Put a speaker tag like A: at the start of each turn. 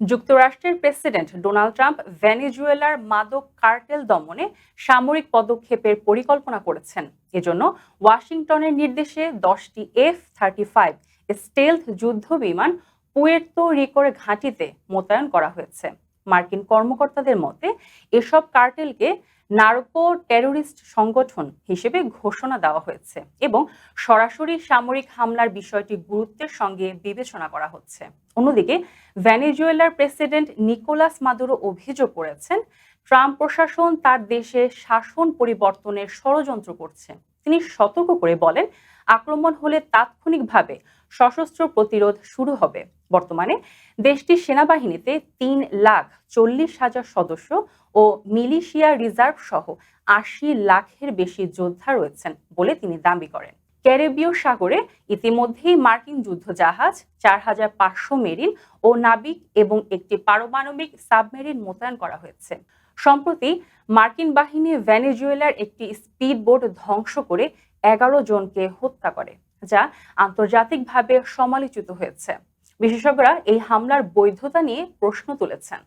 A: যুক্তরাষ্ট্রের president Donald Trump ভেনেজুয়েলার মাদক কার্টেল দমনে সামরিক পদক্ষেপের পরিকল্পনা করেছেন। এজন্য ওয়াশিংটনের নির্দেশে দশটি এফ থার্টি ফাইভ স্টেলথ যুদ্ধ বিমান পুয়ের্তো রিকোর ঘাঁটিতে মোতায়েন করা হয়েছে। মার্কিন কর্মকর্তাদের মতে, এসব কার্টেলকে নার্কো টেরোরিস্ট সংগঠন হিসেবে ঘোষণা দেওয়া হয়েছে এবং সরাসরি সামরিক হামলার বিষয়টি গুরুত্বের সঙ্গে বিবেচনা করা হচ্ছে। অন্যদিকে, ভেনেজুয়েলার প্রেসিডেন্ট নিকোলাস মাদুরো অভিযোগ করেছেন, ট্রাম্প প্রশাসন তার দেশে শাসন পরিবর্তনের ষড়যন্ত্র করছে। তিনি সতর্ক করে বলেন আক্রমণ হলে তাৎক্ষণিকভাবে সশস্ত্র প্রতিরোধ শুরু হবে। বর্তমানে দেশটির সেনাবাহিনীতে তিন লাখ চল্লিশ হাজার সদস্য ও মিলিশিয়া রিজার্ভ সহ আশি লাখের বেশি যোদ্ধা রয়েছেন বলে তিনি দাবি করেন। ক্যারিবীয় সাগরে ইতিমধ্যেই মার্কিন যুদ্ধ জাহাজ চার হাজার পাঁচশো মেরিন ও নাবিক এবং একটি পারমাণবিক সাবমেরিন মোতায়েন করা হয়েছে। সম্প্রতি মার্কিন বাহিনী ভেনেজুয়েলার একটি স্পিড বোট ধ্বংস করে এগারো জনকে হত্যা করে, যা আন্তর্জাতিকভাবে সমালোচিত হয়েছে। বিশেষজ্ঞরা এই হামলার বৈধতা নিয়ে প্রশ্ন তুলেছেন।